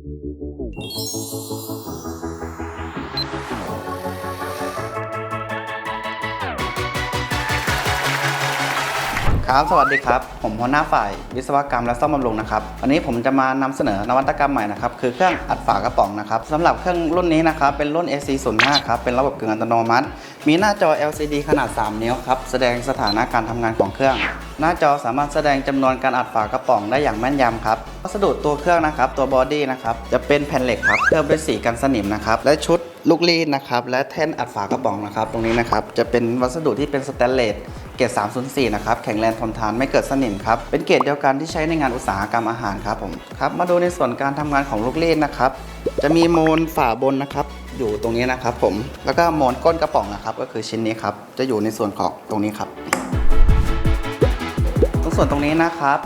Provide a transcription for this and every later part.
Thank you. ครับสวัสดีครับ ผมหัวหน้าฝ่ายวิศวกรรมและซ่อมบำรุงนะครับวันนี้ผมจะมานำเสนอนวัตกรรมใหม่นะครับคือเครื่องอัดฝากระป๋องนะครับสำหรับเครื่องรุ่นนี้นะครับเป็นรุ่น AC05 ครับเป็นระบบกึ่งอัตโนมัติ มีหน้าจอ LCD ขนาด 3 นิ้วครับแสดงสถานะการทำงานของเครื่อง หน้าจอสามารถแสดงจำนวนการอัดฝากระป๋องได้อย่างแม่นยำครับวัสดุตัวเครื่องนะครับตัวบอดี้นะครับจะเป็นแผ่นเหล็กครับเคลือบด้วยสีกันสนิมนะครับและชุด ลูกรีดนะครับและแท่นอัดฝากระป๋องนะครับ ตรงนี้นะครับจะเป็นวัสดุที่เป็นสแตนเลสเกรด304 นะครับแข็งแรงทนทานไม่เกิดสนิมครับเป็นเกรดเดียวกันที่ใช้ในงานอุตสาหกรรมอาหารครับผมครับมาดูในส่วนการทำงานของลูกรีดนะครับจะมีโมนฝาบนนะครับอยู่ตรงนี้นะครับผมแล้วก็โมนก้นกระป๋องนะครับก็คือชิ้นนี้ครับจะอยู่ในส่วนของตรงนี้ครับตรงส่วนตรงนี้นะครับ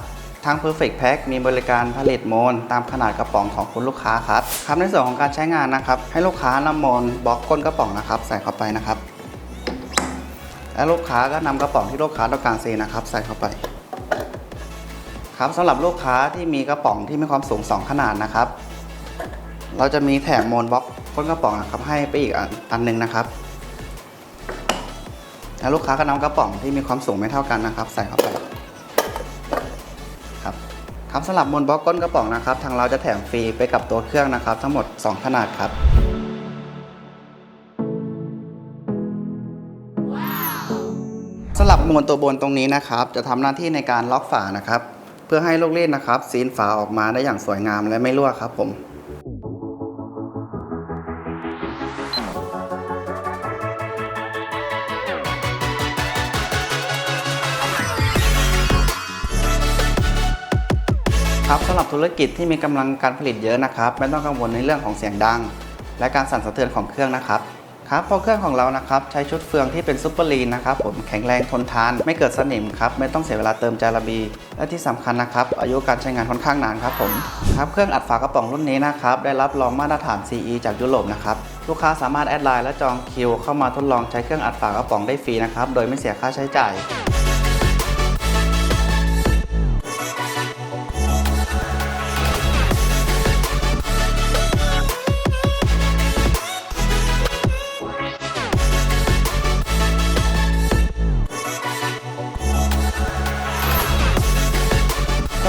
ทาง Perfect Pack มีบริการผลิตโมนตามขนาดกระป๋องของคุณลูกค้าครับครับในส่วนของการใช้งานนะครับ ให้ลูกค้านำโมนบล็อกก้นกระป๋องนะครับ ใส่เข้าไปนะครับ และลูกค้าก็นำกระป๋องที่ลูกค้าต้องการซีนะครับ ใส่เข้าไปครับสำหรับลูกค้าที่มีกระป๋องที่มีความสูง 2 ขนาดนะครับ เราจะมีแถมโมนบล็อกก้นกระป๋องนะครับ ให้ไปอีกอันหนึงนะครับแล้วลูกค้าก็นำกระป๋องที่มีความสูงไม่เท่ากันนะครับ ใส่เข้าไป ครับครับสำหรับมนบล็อกก้นกระป๋องนะครับ ทางเราจะแถมฟรีไปกับตัวเครื่องนะครับ ทั้งหมด 2 ขนาดครับสำหรับมวลตัวบนตรงนี้นะครับ จะทำหน้าที่ในการล็อกฝานะครับ เพื่อให้ลูกเล่นนะครับซีนฝาออกมาได้อย่างสวยงามและไม่รั่วครับผม ครับสำหรับธุรกิจที่มีกำลังการผลิตเยอะนะครับ ไม่ต้องกังวลในเรื่องของเสียงดัง และการสั่นสะเทือนของเครื่องนะครับครับพราะเครื่องของเรานะครับใช้ชุดเฟืองที่เป็นซูเปอร์ลีนนะครับผมแข็งแรงทนทาน ไม่เกิดสนิมครับไม่ต้องเสียเวลาเติมจาระบี และที่สำคัญนะครับอายุการใช้งานค่อนข้างนานครับผมครับเครื่องอัดฝากระป๋องรุ่นนี้นะครับได้รับรองมาตรฐาน CE จากยุโรปนะครับลูกค้าสามารถแอดไลน์และจองคิว เข้ามาทดลองใช้เครื่องอัดฝากระป๋องได้ฟรีนะครับโดยไม่เสียค่าใช้จ่าย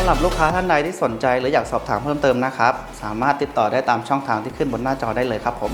ำหรับลูกค้าท่านใดที่สนใจ หรืออยากสอบถามเพิ่มเติมนะครับ สามารถติดต่อได้ตามช่องทางที่ขึ้นบนหน้าจอได้เลยครับผม